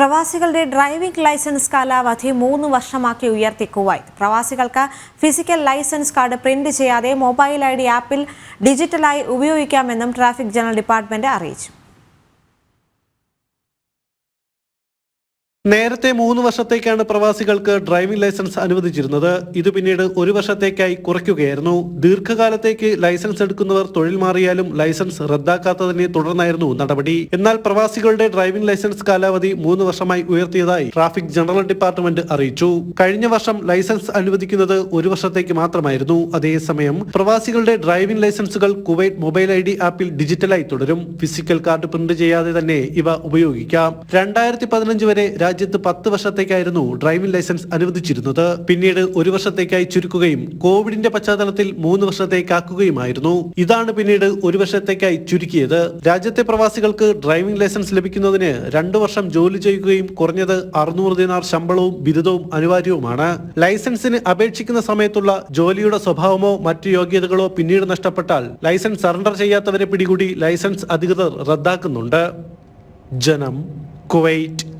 പ്രവാസികളുടെ driving licence കാലാവധി മൂന്ന് വർഷമാക്കി ഉയർത്തി കുവൈറ്റ്. പ്രവാസികൾക്ക് ഫിസിക്കൽ ലൈസൻസ് കാർഡ് പ്രിന്റ് ചെയ്യാതെ മൊബൈൽ ഐ ഡി ആപ്പിൽ ഡിജിറ്റലായി ഉപയോഗിക്കാമെന്നും ട്രാഫിക് ജനറൽ ഡിപ്പാർട്ട്മെന്റ് അറിയിച്ചു. നേരത്തെ മൂന്ന് വർഷത്തേക്കാണ് പ്രവാസികൾക്ക് ഡ്രൈവിംഗ് ലൈസൻസ് അനുവദിച്ചിരുന്നത്. ഇത് പിന്നീട് ഒരു വർഷത്തേക്കായി കുറയ്ക്കുകയായിരുന്നു. ദീർഘകാലത്തേക്ക് ലൈസൻസ് എടുക്കുന്നവർ തൊഴിൽ മാറിയാലും ലൈസൻസ് റദ്ദാക്കാത്തതിനെ തുടർന്നായിരുന്നു നടപടി. എന്നാൽ പ്രവാസികളുടെ ഡ്രൈവിംഗ് ലൈസൻസ് കാലാവധി മൂന്ന് വർഷമായി ഉയർത്തിയതായി ട്രാഫിക് ജനറൽ ഡിപ്പാർട്ട്മെന്റ് അറിയിച്ചു. കഴിഞ്ഞ വർഷം ലൈസൻസ് അനുവദിക്കുന്നത് ഒരു വർഷത്തേക്ക് മാത്രമായിരുന്നു. അതേസമയം പ്രവാസികളുടെ ഡ്രൈവിംഗ് ലൈസൻസുകൾ കുവൈറ്റ് മൊബൈൽ ഐ ഡി ആപ്പിൽ ഡിജിറ്റലായി തുടരും. ഫിസിക്കൽ കാർഡ് പ്രിന്റ് ചെയ്യാതെ തന്നെ ഇവ ഉപയോഗിക്കാം. രണ്ടായിരത്തി പതിനഞ്ച് വരെ രാജ്യത്ത് പത്ത് വർഷത്തേക്കായിരുന്നു ഡ്രൈവിംഗ് ലൈസൻസ് അനുവദിച്ചിരുന്നത്. പിന്നീട് ഒരു വർഷത്തേക്കായി ചുരുക്കുകയും കോവിഡിന്റെ പശ്ചാത്തലത്തിൽ മൂന്ന് വർഷത്തേക്കാക്കുകയുമായിരുന്നു ഇതാണ് പിന്നീട് ഒരു വർഷത്തേക്കായി ചുരുക്കിയത്. രാജ്യത്തെ പ്രവാസികൾക്ക് ഡ്രൈവിംഗ് ലൈസൻസ് ലഭിക്കുന്നതിന് രണ്ടു വർഷം ജോലി ചെയ്യുകയും കുറഞ്ഞത് അറുന്നൂറ് ദിനാർ ശമ്പളവും ബിരുദവും അനിവാര്യവുമാണ്. ലൈസൻസിന് അപേക്ഷിക്കുന്ന സമയത്തുള്ള ജോലിയുടെ സ്വഭാവമോ മറ്റു യോഗ്യതകളോ പിന്നീട് നഷ്ടപ്പെട്ടാൽ ലൈസൻസ് സറണ്ടർ ചെയ്യാത്തവരെ പിടികൂടി ലൈസൻസ് അധികൃതർ റദ്ദാക്കുന്നുണ്ട്. ജനം കുവൈറ്റ്.